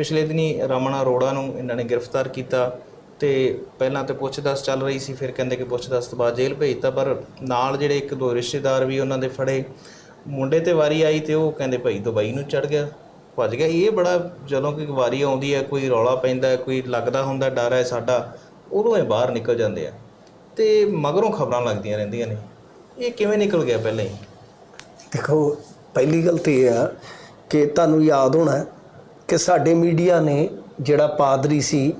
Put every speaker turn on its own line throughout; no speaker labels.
ਪਿਛਲੇ ਦਿਨੀ ਰਮਨ ਅਰੋੜਾ ਨੂੰ ਇਹਨਾਂ ਨੇ ਗ੍ਰਿਫਤਾਰ ਕੀਤਾ ਤੇ ਪਹਿਲਾਂ ਤੇ ਪੁੱਛਦਸ ਚੱਲ ਰਹੀ ਸੀ, ਫਿਰ ਕਹਿੰਦੇ ਕਿ ਪੁੱਛਦਸ ਤੋਂ ਬਾਅਦ ਜੇਲ੍ਹ ਭੇਜਤਾ, ਪਰ ਨਾਲ ਜਿਹੜੇ ਇੱਕ ਦੋ ਰਿਸ਼ਤੇਦਾਰ ਵੀ ਉਹਨਾਂ ਦੇ ਫੜੇ। ਮੁੰਡੇ ਤੇ ਵਾਰੀ ਆਈ ਤੇ ਉਹ ਕਹਿੰਦੇ ਭਾਈ ਦੁਬਈ ਨੂੰ ਚੜ ਗਿਆ। ਭੱਜ ਗਿਆ। ਇਹ ਬੜਾ ਜਦੋਂ ਕਿ ਵਾਰੀ ਆਉਂਦੀ ਹੈ, ਕੋਈ ਰੌਲਾ ਪੈਂਦਾ ਕੋਈ ਲੱਗਦਾ ਹੁੰਦਾ ਡਰ ਹੈ ਸਾਡਾ, ਉਦੋਂ ਇਹ ਬਾਹਰ ਨਿਕਲ ਜਾਂਦੇ ਆ। ਤੇ ਮਗਰੋਂ ਖਬਰਾਂ ਲੱਗਦੀਆਂ ਰਹਿੰਦੀਆਂ ਨੇ। ਇਹ ਕਿਵੇਂ ਨਿਕਲ ਗਿਆ ਪਹਿਲਾਂ ਹੀ?
ਦੇਖੋ, ਪਹਿਲੀ ਗੱਲ ਤੇ ਇਹ ਆ ਕਿ ਤੁਹਾਨੂੰ ਯਾਦ ਹੋਣਾ ਕਿ ਸਾਡੇ ਮੀਡੀਆ ਨੇ ਜਿਹੜਾ ਪਾਦਰੀ ਸੀ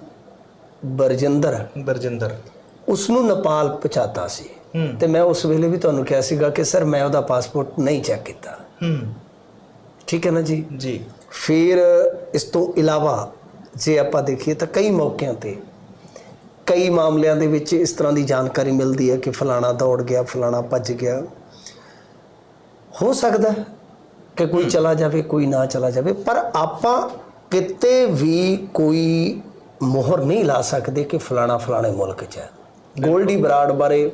ਬਰਜਿੰਦਰ
ਬਰਜਿੰਦਰ।
ਉਸ ਨੂੰ ਨੇਪਾਲ ਪਹੁੰਚਾਤਾ ਸੀ। ਤੇ ਮੈਂ ਉਸ ਵੇਲੇ ਵੀ ਤੁਹਾਨੂੰ ਕਿਹਾ ਸੀਗਾ ਕਿ ਸਰ ਮੈਂ ਉਹਦਾ ਪਾਸਪੋਰਟ ਨਹੀਂ ਚੈੱਕ ਕੀਤਾ।
ਹੂੰ।
ਠੀਕ ਹੈ ਨਾ ਜੀ?
ਜੀ।
ਫਿਰ ਇਸ ਤੋਂ ਇਲਾਵਾ ਜੇ ਆਪਾਂ ਦੇਖੀਏ ਤਾਂ ਕਈ ਮੌਕਿਆਂ ਤੇ ਕਈ ਮਾਮਲਿਆਂ ਦੇ ਵਿੱਚ ਇਸ ਤਰ੍ਹਾਂ ਦੀ ਜਾਣਕਾਰੀ ਮਿਲਦੀ ਹੈ ਕਿ ਫਲਾਣਾ ਦੌੜ ਗਿਆ ਫਲਾਣਾ ਭੱਜ ਗਿਆ। ਹੋ ਸਕਦਾ ਕਿ ਕੋਈ ਚਲਾ ਜਾਵੇ ਕੋਈ ਨਾ ਚਲਾ ਜਾਵੇ ਪਰ ਆਪਾਂ ਕਿਤੇ ਵੀ ਕੋਈ ਮੋਹਰ ਨਹੀਂ ਲਾ ਸਕਦੇ ਕਿ ਫਲਾਣਾ ਫਲਾਣੇ ਮੁਲਕ 'ਚ ਹੈ। ਗੋਲਡੀ ਬਰਾੜ ਬਾਰੇ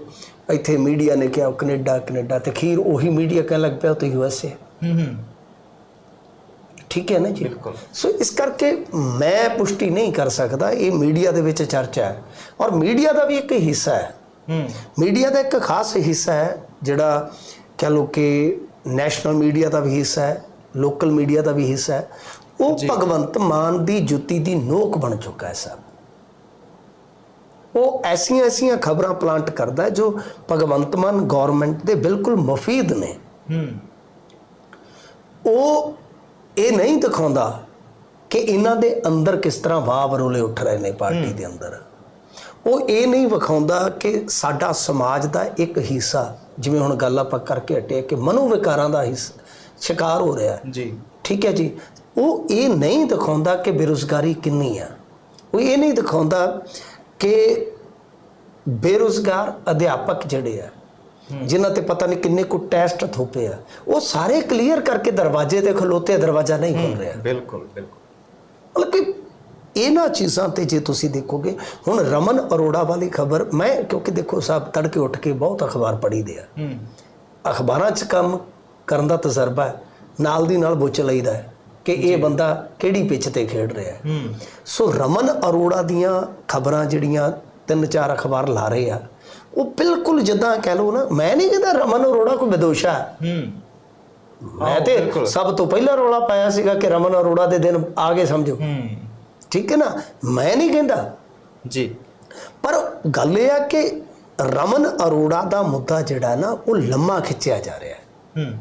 ਇੱਥੇ ਮੀਡੀਆ ਨੇ ਕਿਹਾ ਕੈਨੇਡਾ ਕੈਨੇਡਾ ਤੇ ਖੀਰ ਉਹੀ ਮੀਡੀਆ ਕਹਿਣ ਲੱਗ ਪਿਆ ਉਹ ਤਾਂ ਯੂਐਸਏ
ਹੂੰ। ਹੂੰ
ਠੀਕ ਹੈ ਨਾ ਜੀ?
ਬਿਲਕੁਲ।
ਸੋ ਇਸ ਕਰਕੇ ਮੈਂ ਪੁਸ਼ਟੀ ਨਹੀਂ ਕਰ ਸਕਦਾ ਇਹ ਮੀਡੀਆ ਦੇ ਵਿੱਚ ਚਰਚਾ ਹੈ। ਔਰ ਮੀਡੀਆ ਦਾ ਵੀ ਇੱਕ ਹਿੱਸਾ ਹੈ।
ਹੂੰ।
ਮੀਡੀਆ ਦਾ ਇੱਕ ਖਾਸ ਹਿੱਸਾ ਹੈ ਜਿਹੜਾ ਕਹ ਲੋ ਕਿ ਨੈਸ਼ਨਲ ਮੀਡੀਆ ਦਾ ਵੀ ਹਿੱਸਾ ਹੈ ਲੋਕਲ ਮੀਡੀਆ ਦਾ ਵੀ ਹਿੱਸਾ ਹੈ। ਉਹ ਭਗਵੰਤ ਮਾਨ ਦੀ ਜੁੱਤੀ ਦੀ ਨੋਕ ਬਣ ਚੁੱਕਾ ਹੈ ਸਭ ਉਹ ਐਸੀਆਂ ਐਸੀਆਂ ਖਬਰਾਂ ਪਲਾਂਟ ਕਰਦਾ ਜੋ ਭਗਵੰਤ ਮਾਨ ਗਵਰਨਮੈਂਟ ਦੇ ਬਿਲਕੁਲ ਮਫੀਦ ਨੇ।
ਹੂੰ।
ਉਹ ਇਹ ਨਹੀਂ ਦਿਖਾਉਂਦਾ ਕਿ ਇਹਨਾਂ ਦੇ ਅੰਦਰ ਕਿਸ ਤਰ੍ਹਾਂ ਵਾਹ ਵਰੋਲੇ ਉੱਠ ਰਹੇ ਨੇ ਪਾਰਟੀ ਦੇ ਅੰਦਰ। ਉਹ ਇਹ ਨਹੀਂ ਵਿਖਾਉਂਦਾ ਕਿ ਸਾਡਾ ਸਮਾਜ ਦਾ ਇੱਕ ਹਿੱਸਾ ਜਿਵੇਂ ਹੁਣ ਗੱਲ ਆਪਾਂ ਕਰਕੇ ਹਟੇ ਕਿ ਮਨੋਵਿਕਾਰਾਂ ਦਾ ਹਿੱਸਾ ਸ਼ਿਕਾਰ ਹੋ ਰਿਹਾ ਹੈ।
ਜੀ।
ਠੀਕ ਹੈ ਜੀ। ਉਹ ਇਹ ਨਹੀਂ ਦਿਖਾਉਂਦਾ ਕਿ ਬੇਰੁਜ਼ਗਾਰੀ ਕਿੰਨੀ ਆ ਉਹ ਇਹ ਨਹੀਂ ਦਿਖਾਉਂਦਾ ਕਿ ਬੇਰੁਜ਼ਗਾਰ ਅਧਿਆਪਕ ਜਿਹੜੇ ਆ ਜਿਨ੍ਹਾਂ ਤੇ ਪਤਾ ਨਹੀਂ ਕਿੰਨੇ ਕੁ ਟੈਸਟ ਥੋਪੇ ਆ ਉਹ ਸਾਰੇ ਕਲੀਅਰ ਕਰਕੇ ਦਰਵਾਜ਼ੇ ਤੇ ਖਲੋਤੇ ਦਰਵਾਜ਼ਾ ਨਹੀਂ ਖੁੱਲ ਰਿਹਾ।
ਬਿਲਕੁਲ ਬਿਲਕੁਲ।
ਮਤਲਬ ਕਿ ਇਹਨਾਂ ਚੀਜ਼ਾਂ ਤੇ ਜੇ ਤੁਸੀਂ ਦੇਖੋਗੇ ਹੁਣ ਰਮਨ ਅਰੋੜਾ ਵਾਲੀ ਖਬਰ ਮੈਂ ਕਿਉਂਕਿ ਦੇਖੋ ਸਾਹਿਬ ਤੜਕੇ ਉੱਠ ਕੇ ਬਹੁਤ ਅਖਬਾਰ ਪੜ੍ਹੀਦੇ ਆ।
ਹੂੰ।
ਅਖਬਾਰਾਂ 'ਚ ਕੰਮ ਕਰਨ ਦਾ ਤਜਰਬਾ ਹੈ ਨਾਲ ਦੀ ਨਾਲ ਬੁੱਚ ਲਈਦਾ ਹੈ ਕਿ ਇਹ ਬੰਦਾ ਕਿਹੜੀ ਪਿੱਚ ਤੇ ਖੇਡ ਰਿਹਾ ਹੈ।
ਹੂੰ।
ਸੋ ਰਮਨ ਅਰੋੜਾ ਦੀਆਂ ਖਬਰਾਂ ਜਿਹੜੀਆਂ ਤਿੰਨ ਚਾਰ ਅਖਬਾਰ ਲਾ ਰਹੇ ਆ ਉਹ ਬਿਲਕੁਲ ਜਿੱਦਾਂ ਕਹਿ ਲਓ ਨਾ ਮੈਂ ਨਹੀਂ ਕਹਿੰਦਾ ਰਮਨ ਅਰੋੜਾ ਕੋਈ ਵਿਦੋਸ਼ਾ ਹੈ। ਮੈਂ ਤੇ ਸਭ ਤੋਂ ਪਹਿਲਾਂ ਰੋਲਾ ਪਾਇਆ ਸੀਗਾ ਕਿ ਰਮਨ ਅਰੋੜਾ ਦੇ ਦਿਨ ਆ ਗਏ ਸਮਝੋ। ਠੀਕ ਹੈ ਨਾ? ਮੈਂ ਨਹੀਂ ਕਹਿੰਦਾ।
ਜੀ।
ਪਰ ਗੱਲ ਇਹ ਆ ਕਿ ਰਮਨ ਅਰੋੜਾ ਦਾ ਮੁੱਦਾ ਜਿਹੜਾ ਨਾ ਉਹ ਲੰਮਾ ਖਿੱਚਿਆ ਜਾ ਰਿਹਾ ਹੈ।
ਹੂੰ।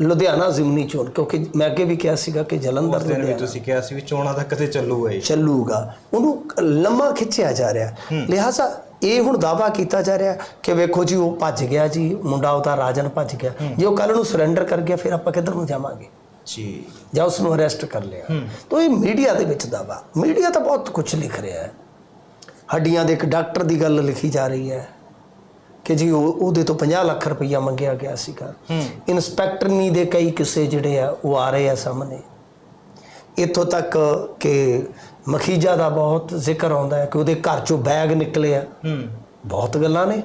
ਲੁਧਿਆਣਾ ਜ਼ਿਮਨੀ ਚੋਣ ਕਿਉਂਕਿ ਮੈਂ ਅੱਗੇ ਵੀ ਕਿਹਾ ਸੀਗਾ ਕਿ ਜਲੰਧਰ
ਉਸ ਦਿਨ ਵੀ
ਲੁਧਿਆਣਾ
ਤੁਸੀਂ ਕਿਹਾ ਸੀ ਵੀ ਚੋਣਾਂ ਦਾ ਕਦੇ ਚੱਲੂਗਾ ਇਹ।
ਚੱਲੂਗਾ। ਉਹਨੂੰ ਲੰਮਾ ਖਿੱਚਿਆ ਜਾ ਰਿਹਾ। ਲਿਹਾਜ਼ਾ ਇਹ ਹੁਣ ਦਾਵਾ ਕੀਤਾ ਜਾ ਰਿਹਾ ਕਿ ਵੇਖੋ ਜੀ ਉਹ ਭੱਜ ਗਿਆ ਜੀ ਮੁੰਡਾ ਉਹਦਾ ਰਾਜਨ ਭੱਜ ਗਿਆ। ਜੇ ਉਹ ਕੱਲ ਨੂੰ ਸਰੈਂਡਰ ਕਰ ਗਿਆ ਫਿਰ ਆਪਾਂ ਕਿੱਧਰ ਨੂੰ ਜਾਵਾਂਗੇ?
ਜੀ।
ਜਾਂ ਉਸ ਨੂੰ ਅਰੈਸਟ ਕਰ ਲਿਆ। ਤਾਂ ਇਹ ਮੀਡੀਆ ਦੇ ਵਿੱਚ ਦਾਵਾ ਮੀਡੀਆ ਤਾਂ ਬਹੁਤ ਕੁਝ ਲਿਖ ਰਿਹਾ ਹੈ। ਹੱਡੀਆਂ ਦੇ ਇੱਕ ਡਾਕਟਰ ਦੀ ਗੱਲ ਲਿਖੀ ਜਾ ਰਹੀ ਹੈ ਕਿ ਜੀ ਉਹ ਉਹਦੇ ਤੋਂ 50 ਲੱਖ ਰੁਪਈਆ ਮੰਗਿਆ ਗਿਆ ਸੀਗਾ। ਇਨਸਪੈਕਟਰਨੀ ਦੇ ਕਈ ਕਿੱਸੇ ਜਿਹੜੇ ਆ ਉਹ ਆ ਰਹੇ ਆ ਸਾਹਮਣੇ। ਇੱਥੋਂ ਤੱਕ ਕਿ ਮਖੀਜਾ ਦਾ ਬਹੁਤ ਜ਼ਿਕਰ ਆਉਂਦਾ ਹੈ ਕਿ ਉਹਦੇ ਘਰ ਚੋਂ ਬੈਗ ਨਿਕਲੇ ਆ। ਬਹੁਤ ਗੱਲਾਂ ਨੇ।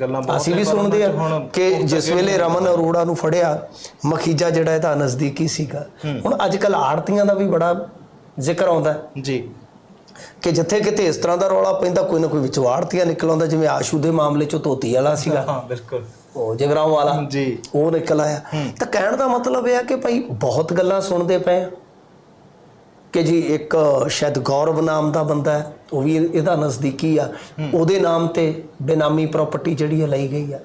ਗੱਲਾਂ ਬਹੁਤ
ਅਸੀਂ ਵੀ ਸੁਣਦੇ ਆ ਕਿ ਜਿਸ ਵੇਲੇ ਰਮਨ ਅਰੋੜਾ ਨੂੰ ਫੜਿਆ ਮਖੀਜਾ ਜਿਹੜਾ ਇਹਦਾ ਨਜ਼ਦੀਕੀ ਸੀਗਾ। ਹੁਣ ਅੱਜ ਕੱਲ ਆੜਤੀਆਂ ਦਾ ਵੀ ਬੜਾ ਜ਼ਿਕਰ ਆਉਂਦਾ
ਜੀ।
ਕਿ ਜਿੱਥੇ ਕਿਤੇ ਇਸ ਤਰ੍ਹਾਂ ਦਾ ਰੌਲਾ ਪੈਂਦਾ ਕੋਈ ਨਾ ਕੋਈ ਵਿੱਚ ਆੜਤੀਆਂ ਨਿਕਲ ਆਉਂਦਾ ਜਿਵੇਂ ਆਸ਼ੂ ਦੇ ਮਾਮਲੇ ਚੋਂ ਧੋਤੀ ਵਾਲਾ ਸੀਗਾ।
ਹਾਂ ਬਿਲਕੁਲ।
ਉਹ ਜਗਰਾਉਂ ਵਾਲਾ
ਜੀ।
ਉਹ ਨਿਕਲ ਆਇਆ। ਤਾਂ ਕਹਿਣ ਦਾ ਮਤਲਬ ਇਹ ਆ ਕਿ ਭਾਈ ਬਹੁਤ ਗੱਲਾਂ ਸੁਣਦੇ ਪਏ ਆ। ਕਿ ਜੀ ਇੱਕ ਸ਼ਾਇਦ ਗੌਰਵ ਨਾਮ ਦਾ ਬੰਦਾ ਹੈ ਉਹ ਵੀ ਇਹਦਾ ਨਜ਼ਦੀਕੀ ਆ। ਉਹਦੇ ਨਾਮ ਤੇ ਬੇਨਾਮੀ ਪ੍ਰਾਪਰਟੀ ਜਿਹੜੀ ਹੈ ਲਈ ਗਈ ਆ।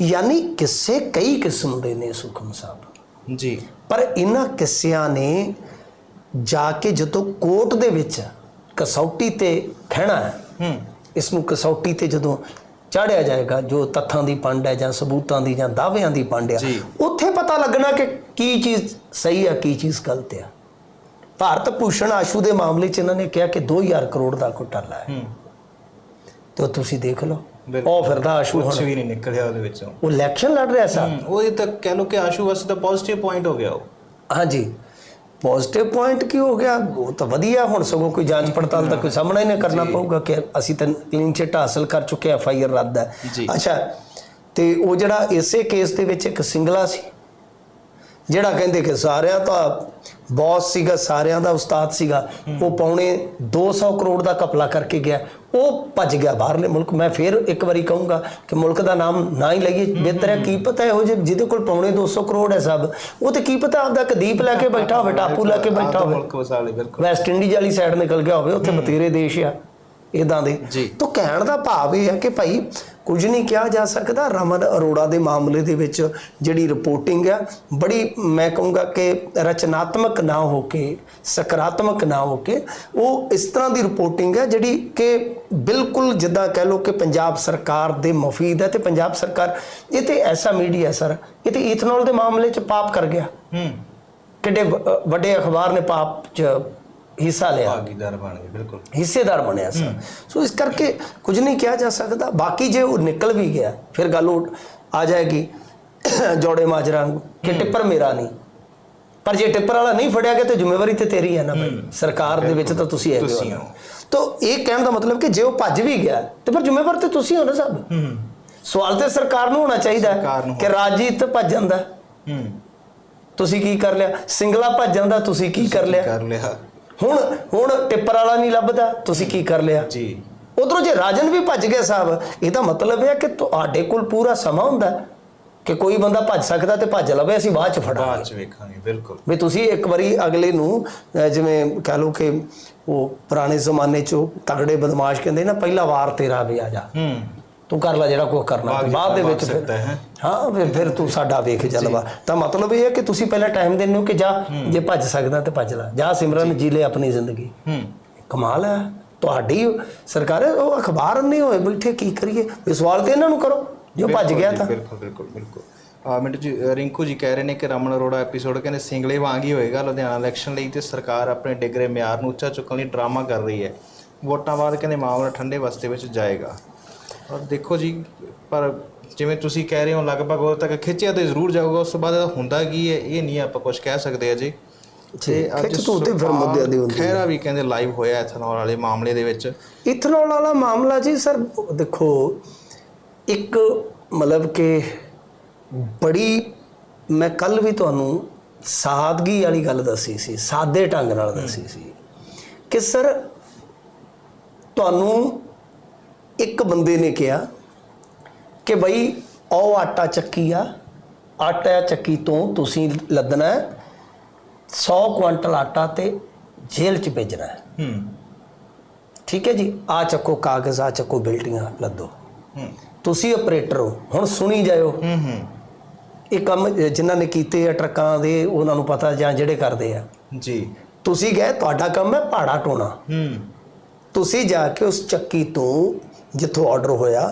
ਯਾਨੀ ਕਿਸੇ ਕਈ ਕਿਸਮ ਦੇ ਨੇ ਸੁਖਮ ਸਾਹਿਬ
ਜੀ।
ਪਰ ਇਹਨਾਂ ਕਿੱਸਿਆਂ ਨੇ ਜਾ ਕੇ ਜਦੋਂ ਕੋਰਟ ਦੇ ਵਿੱਚ ਕਸੌਟੀ ਤੇ ਖਹਿਣਾ ਹੈ
ਹੂੰ।
ਇਸ ਨੂੰ ਕਸੌਟੀ ਤੇ ਜਦੋਂ ਚਾੜਿਆ ਜਾਏਗਾ ਜੋ ਤੱਥਾਂ ਦੀ ਪੰਡ ਹੈ ਜਾਂ ਸਬੂਤਾਂ ਦੀ ਜਾਂ ਦਾਅਵਿਆਂ ਦੀ ਪੰਡ ਹੈ। ਉੱਥੇ ਪਤਾ ਲੱਗਣਾ ਕਿ ਕੀ ਚੀਜ਼ ਸਹੀ ਹੈ ਕੀ ਚੀਜ਼ ਗਲਤ ਹੈ ਭਾਰਤ ਭੂਸ਼ਣ ਆਸ਼ੂ ਦੇ ਮਾਮਲੇ 'ਚ ਇਹਨਾਂ ਨੇ ਕਿਹਾ ਕਿ 2000 ਕਰੋੜ ਦਾ ਘੁਟਾਲਾ ਹੈ। ਤੇ ਤੁਸੀਂ ਦੇਖ ਲਓ। ਉਹ ਫਿਰਦਾ ਆਸ਼ੂ
ਕੁਝ
ਹੁਣ
ਵੀ ਨਹੀਂ ਨਿਕਲਿਆ ਉਹਦੇ ਵਿੱਚੋਂ।
ਉਹ ਇਲੈਕਸ਼ਨ ਲੜ ਰਿਹਾ ਸਾ।
ਉਹ ਇਹ ਤਾਂ ਕਹਿ ਲੋ ਕਿ ਆਸ਼ੂ ਵਾਸਤੇ ਤਾਂ ਪੋਜ਼ਿਟਿਵ ਪੁਆਇੰਟ ਹੋ ਗਿਆ ਉਹ।
ਹਾਂਜੀ। ਪੋਜ਼ਿਟਿਵ ਪੁਆਇੰਟ ਕੀ ਹੋ ਗਿਆ? ਉਹ ਤਾਂ ਵਧੀਆ ਹੁਣ ਸਗੋਂ ਕੋਈ ਜਾਂਚ ਪੜਤਾਲ ਤਾਂ ਕੋਈ ਸਾਹਮਣਾ ਹੀ ਨਾ ਕਰਨਾ ਪਊਗਾ ਕਿ ਅਸੀਂ ਤਾਂ ਕਲੀਨ ਚਿੱਟ ਹਾਸਲ ਕਰ ਚੁੱਕੇ ਐਫ ਆਈ ਆਰ ਰੱਦ ਹੈ। ਅੱਛਾ ਤੇ ਉਹ ਜਿਹੜਾ ਇਸੇ ਕੇਸ ਦੇ ਵਿੱਚ ਇੱਕ ਸਿੰਗਲਾ ਸੀ ਜਿਹੜਾ ਕਹਿੰਦੇ ਕਿ ਸਾਰਿਆਂ ਦਾ ਬੌਸ ਸੀਗਾ ਸਾਰਿਆਂ ਦਾ ਉਸਤਾਦ ਸੀਗਾ ਉਹ ਪੌਣੇ 200 ਕਰੋੜ ਦਾ ਕਪਲਾ ਕਰਕੇ ਗਿਆ। ਉਹ ਭੱਜ ਗਿਆ ਬਾਹਰਲੇ ਮੁਲਕ। ਮੈਂ ਫਿਰ ਇੱਕ ਵਾਰੀ ਕਹੂੰਗਾ ਕਿ ਮੁਲਕ ਦਾ ਨਾਮ ਨਾ ਹੀ ਲਈਏ। ਬਿਹਤਰ ਹੈ ਕੀ ਪਤਾ ਇਹੋ ਜਿਹੇ ਜਿਹਦੇ ਕੋਲ ਪੌਣੇ 200 ਕਰੋੜ ਹੈ ਸਭ। ਉਹ ਤੇ ਕੀ ਪਤਾ ਆਪਦਾ ਕਦੀਪ ਲੈ ਕੇ ਬੈਠਾ ਹੋਵੇ ਟਾਪੂ ਲੈ ਕੇ ਬੈਠਾ ਹੋਵੇ। ਵੈਸਟ ਇੰਡੀਜ਼ ਵਾਲੀ ਸਾਈਡ ਨਿਕਲ ਗਿਆ ਹੋਵੇ ਉੱਥੇ ਬਤੇਰੇ ਦੇਸ਼ ਆ। ਇਦਾਂ ਦੇ। ਤਾਂ ਕਹਿਣ ਦਾ ਭਾਵ ਇਹ ਹੈ ਕਿ ਭਾਈ ਕੁਝ ਨਹੀਂ ਕਿਹਾ ਜਾ ਸਕਦਾ। ਰਮਨ ਅਰੋੜਾ ਦੇ ਮਾਮਲੇ ਦੇ ਵਿੱਚ ਜਿਹੜੀ ਰਿਪੋਰਟਿੰਗ ਆ ਬੜੀ ਮੈਂ ਕਹੂੰਗਾ ਕਿ ਰਚਨਾਤਮਕ ਨਾ ਹੋ ਕੇ ਸਕਾਰਾਤਮਕ ਨਾ ਹੋ ਕੇ ਉਹ ਇਸ ਤਰ੍ਹਾਂ ਦੀ ਰਿਪੋਰਟਿੰਗ ਹੈ ਜਿਹੜੀ ਕਿ ਬਿਲਕੁਲ ਜਿੱਦਾਂ ਕਹਿ ਲਓ ਕਿ ਪੰਜਾਬ ਸਰਕਾਰ ਦੇ ਮਫੀਦ ਹੈ ਤੇ ਪੰਜਾਬ ਸਰਕਾਰ ਇਹ ਤੇ ਐਸਾ ਮੀਡੀਆ ਸਰ ਇਹ ਤੇ ਈਥਨੋਲ ਦੇ ਮਾਮਲੇ 'ਚ ਪਾਪ ਕਰ ਗਿਆ।
ਹੂੰ।
ਕਿੱਡੇ ਵੱਡੇ ਅਖਬਾਰ ਨੇ ਪਾਪ 'ਚ ਹਿੱਸਾ ਲਿਆ।
ਭਾਗੀਦਾਰ ਬਣ ਗਏ ਬਿਲਕੁਲ।
ਹਿੱਸੇਦਾਰ ਬਣਿਆ ਸੀ। ਸੋ ਇਸ ਕਰਕੇ ਕੁਝ ਨਹੀਂ ਕਿਹਾ ਜਾ ਸਕਦਾ। ਬਾਕੀ ਜੇ ਉਹ ਨਿਕਲ ਵੀ ਗਿਆ ਫਿਰ ਗੱਲ ਉਹ ਆ ਜਾਏਗੀ। ਜੋੜੇ ਮਾਜਰਾ ਕਿ ਟਿੱਪਰ ਮੇਰਾ ਨਹੀਂ। ਪਰ ਜੇ ਟਿੱਪਰ ਵਾਲਾ ਨਹੀਂ ਫੜਿਆ ਗਿਆ ਤੇ ਜ਼ਿੰਮੇਵਾਰੀ ਤੇ ਤੇਰੀ ਹੈ ਨਾ ਭਾਈ। ਸਰਕਾਰ ਦੇ ਵਿੱਚ ਤਾਂ ਤੁਸੀਂ ਹੈਗੇ
ਤੁਸੀਂ
ਹੋ।
ਹੋ।
ਤਾਂ ਇਹ ਕਹਿਣ ਦਾ ਮਤਲਬ ਕਿ ਜੇ ਉਹ ਭੱਜ ਵੀ ਗਿਆ ਤੇ ਫਿਰ ਜ਼ਿੰਮੇਵਾਰ ਤੇ ਤੁਸੀਂ ਹੋ ਨਾ ਸਭ।
ਹੂੰ।
ਸਵਾਲ ਤੇ ਸਰਕਾਰ ਨੂੰ ਹੋਣਾ ਚਾਹੀਦਾ
ਸਰਕਾਰ
ਹੈ
ਨੂੰ
ਕਿ ਰਾਜੀਤ ਭੱਜ ਜਾਂਦਾ।
ਹੂੰ।
ਤੁਸੀਂ ਕੀ ਕਰ ਲਿਆ? ਸਿੰਗਲਾ ਭੱਜ ਜਾਂਦਾ ਤੁਸੀਂ ਕੀ ਕਰ ਲਿਆ?
ਕਰ ਲਿਆ?
ਹੁਣ ਹੁਣ ਟਿੱਪਰ ਵਾਲਾ ਨਹੀਂ ਲੱਭਦਾ ਤੁਸੀਂ ਕੀ ਕਰ ਲਿਆ?
ਜੀ।
ਉਧਰੋਂ ਜੇ ਰਾਜਨ ਵੀ ਭੱਜ ਗਿਆ ਸਾਹਿਬ ਇਹਦਾ ਮਤਲਬ ਹੈ ਕਿ ਤੁਹਾਡੇ ਕੋਲ ਪੂਰਾ ਸਮਾਂ ਹੁੰਦਾ ਕਿ ਕੋਈ ਬੰਦਾ ਭੱਜ ਸਕਦਾ ਤੇ ਭੱਜ ਲਵੇ ਅਸੀਂ ਬਾਅਦ ਚ
ਬਾਅਦ
ਫੜਾਂਗੇ
ਚ ਵੇਖਾਂਗੇ ਬਿਲਕੁਲ।
ਵੀ ਤੁਸੀਂ ਇੱਕ ਵਾਰੀ ਅਗਲੇ ਨੂੰ ਜਿਵੇਂ ਕਹ ਲਓ ਕਿ ਉਹ ਪੁਰਾਣੇ ਜ਼ਮਾਨੇ ਚ ਤਗੜੇ ਬਦਮਾਸ਼ ਕਹਿੰਦੇ ਨਾ ਪਹਿਲਾ ਵਾਰ ਤੇਰਾ ਵੀ ਆ ਜਾ।
ਹੂੰ।
ਤੂੰ ਕਰ ਲੈ ਜਿਹੜਾ ਕੋਈ ਕਰਨਾ।
ਬਾਅਦ
ਦੇ ਵਿੱਚ ਫਿਰ
ਹੈ।
ਫਿਰ ਫਿਰ ਤੂੰ ਸਾਡਾ ਵੇਖ ਜਲਵਾ। ਤਾਂ ਮਤਲਬ ਇਹ ਹੈ ਕਿ ਤੁਸੀਂ ਪਹਿਲਾਂ ਟਾਈਮ ਦਿੰਦੇ ਹੋ ਕਿ ਜਾ ਜੇ ਭੱਜ ਸਕਦਾ ਤੇ ਭੱਜ ਲੈ। ਜਾ ਸਿਮਰਨ ਜੀ। ਲੈ ਆਪਣੀ ਜ਼ਿੰਦਗੀ।
ਹੂੰ।
ਕਮਾਲ ਹੈ। ਤੁਹਾਡੀ ਸਰਕਾਰ ਉਹ ਅਖਬਾਰ ਨਹੀਂ ਹੋਏ ਬੈਠੇ ਕੀ ਕਰੀਏ? ਇਹ ਸਵਾਲ ਤੇ ਇਹਨਾਂ ਨੂੰ ਕਰੋ। ਜੋ ਭੱਜ ਗਿਆ ਤਾਂ।
ਬਿਲਕੁਲ ਬਿਲਕੁਲ ਬਿਲਕੁਲ। ਆ ਮਿੰਟ ਜੀ ਰਿੰਕੂ ਜੀ ਕਹਿ ਰਹੇ ਨੇ ਕਿ ਰਮਨ ਅਰੋੜਾ ਐਪੀਸੋਡ ਕਹਿੰਦੇ ਸਿੰਗਲੇ ਵਾਂਗ ਹੀ ਹੋਏਗਾ ਲੁਧਿਆਣਾ ਇਲੈਕਸ਼ਨ ਲਈ ਤੇ ਸਰਕਾਰ ਆਪਣੇ ਡਿਗਰੇ ਮਿਆਰ ਨੂੰ ਉੱਚਾ ਚੁੱਕਣ ਲਈ ਡਰਾਮਾ ਕਰ ਰਹੀ ਹੈ। ਵੋਟਾਂ ਬਾਅਦ ਕਹਿੰਦੇ ਮਾਮਲਾ ਠੰਡੇ ਵਸਤੇ ਵਿੱਚ ਜਾਏਗਾ। ਔਰ ਦੇਖੋ ਜੀ ਪਰ ਜਿਵੇਂ ਤੁਸੀਂ ਕਹਿ ਰਹੇ ਹੋ ਲਗਭਗ ਉਦੋਂ ਤੱਕ ਖਿੱਚਿਆ ਤੇ ਜ਼ਰੂਰ ਜਾਊਗਾ ਉਸ ਤੋਂ ਬਾਅਦ ਇਹਦਾ ਹੁੰਦਾ ਕੀ ਹੈ ਇਹ ਨਹੀਂ ਆਪਾਂ ਕੁਝ ਕਹਿ ਸਕਦੇ ਅਜੇ।
ਖਿੱਚ ਧੂ ਤੇ ਫਿਰ ਮੁੱਦਿਆਂ ਦੀ ਹੁੰਦੀ।
ਖੈਰਾ ਵੀ ਕਹਿੰਦੇ ਲਾਈਵ ਹੋਇਆ ਇਥਨੋਲ ਵਾਲੇ ਮਾਮਲੇ ਦੇ ਵਿੱਚ।
ਇਥਨੋਲ ਵਾਲਾ ਮਾਮਲਾ ਜੀ ਸਰ ਦੇਖੋ ਇੱਕ ਮਤਲਬ ਕਿ ਬੜੀ ਮੈਂ ਕੱਲ ਵੀ ਤੁਹਾਨੂੰ ਸਾਦਗੀ ਵਾਲੀ ਗੱਲ ਦੱਸੀ ਸੀ ਸਾਦੇ ਢੰਗ ਨਾਲ ਦੱਸੀ ਸੀ ਕਿ ਸਰ ਤੁਹਾਨੂੰ ਇੱਕ ਬੰਦੇ ਨੇ ਕਿਹਾ ਕਿ ਬਈ ਉਹ ਆਟਾ ਚੱਕੀ ਆ। ਆਟਾ ਚੱਕੀ ਤੋਂ ਤੁਸੀਂ ਲੱਦਣਾ ਹੈ। 100 ਕੁਇੰਟਲ ਆਟਾ ਤੇ ਜੇਲ੍ਹ 'ਚ ਭੇਜਣਾ ਹੈ।
ਹੂੰ।
ਠੀਕ ਹੈ ਜੀ? ਆ ਚੱਕੋ ਕਾਗਜ਼ ਆ ਚੱਕੋ ਬਿਲਟੀਆਂ ਲੱਦੋ।
ਹੂੰ।
ਤੁਸੀਂ ਆਪਰੇਟਰ ਹੋ। ਹੁਣ ਸੁਣੀ ਜਾਇਓ।
ਹੂੰ ਹੂੰ।
ਇਹ ਕੰਮ ਜਿਨ੍ਹਾਂ ਨੇ ਕੀਤੇ ਆ ਟਰੱਕਾਂ ਦੇ ਉਹਨਾਂ ਨੂੰ ਪਤਾ ਜਾਂ ਜਿਹੜੇ ਕਰਦੇ ਆ।
ਜੀ।
ਤੁਸੀਂ ਗਏ ਤੁਹਾਡਾ ਕੰਮ ਹੈ ਪਹਾੜਾ ਟੋਣਾ।
ਹੂੰ।
ਤੁਸੀਂ ਜਾ ਕੇ ਉਸ ਚੱਕੀ ਤੋਂ ਜਿੱਥੋਂ ਆਰਡਰ ਹੋਇਆ